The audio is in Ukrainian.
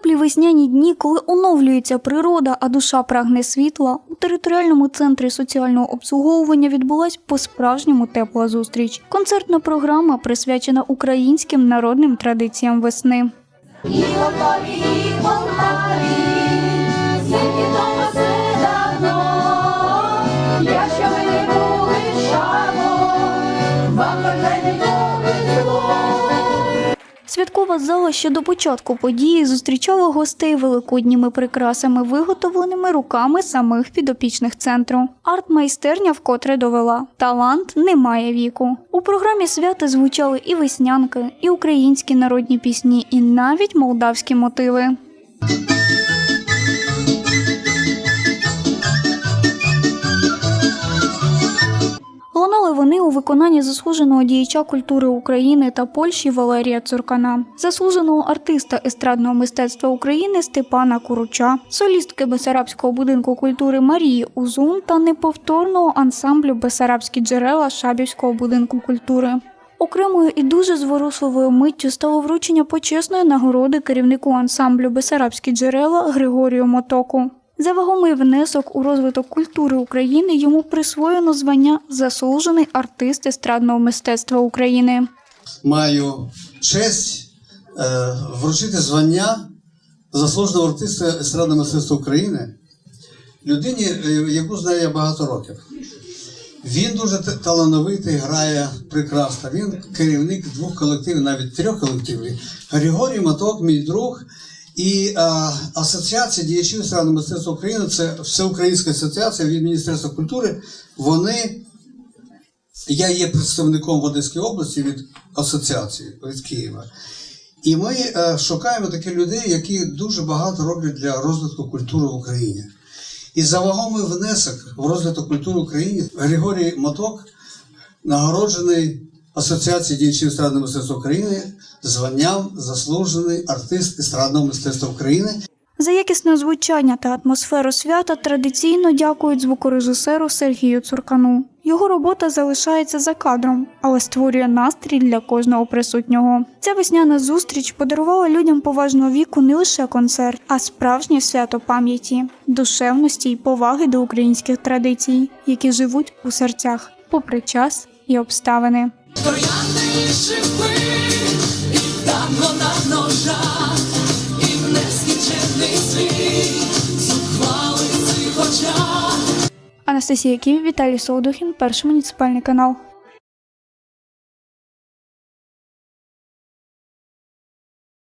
теплі весняні дні, коли оновлюється природа, а душа прагне світла, у територіальному центрі соціального обслуговування відбулась по-справжньому тепла зустріч. Концертна програма присвячена українським народним традиціям весни. І Святкова зала ще до початку події зустрічала гостей великодніми прикрасами, виготовленими руками самих підопічних центру. Арт-майстерня вкотре довела: талант не має віку. У програмі свята звучали і веснянки, і українські народні пісні, і навіть молдавські мотиви. У виконанні заслуженого діяча культури України та Польщі Валерія Цуркана, заслуженого артиста естрадного мистецтва України Степана Куруча, солістки Бесарабського будинку культури Марії Узун та неповторного ансамблю Бесарабські джерела Шабівського будинку культури. Окремою і дуже зворушливою миттю стало вручення почесної нагороди керівнику ансамблю Бесарабські джерела Григорію Мотоку. За вагомий внесок у розвиток культури України йому присвоєно звання Заслужений артист естрадного мистецтва України. маю честь е, вручити звання заслуженого артиста естрадного мистецтва України людині, е, яку знаю я багато років. Він дуже талановитий, грає прекрасно. Він керівник двох колективів, навіть трьох колективів. Григорій Маток, мій друг. І е, Асоціація діячів естрадного мистецтва України це всеукраїнська асоціація від Міністерства культури. Вони я є представником в Одеській області від асоціації від Києва. І ми е, шукаємо таких людей, які дуже багато роблять для розвитку культури в Україні. І за вагомий внесок в розвиток культури в Україні Григорій Моток нагороджений Асоціацією діячів естрадного мистецтва України званням заслужений артист естрадного мистецтва України. За якісне звучання та атмосферу свята традиційно дякують звукорежисеру Сергію Цуркану. Його робота залишається за кадром, але створює настрій для кожного присутнього. Ця весняна зустріч подарувала людям поважного віку не лише концерт, а справжнє свято пам'яті, душевності й поваги до українських традицій, які живуть у серцях, попри час і обставини. Троянди і і танго на ножах, і нескінчений світ, зухвалий цих. Анастасія Ків, Віталій Солодухін, перший муніципальний канал.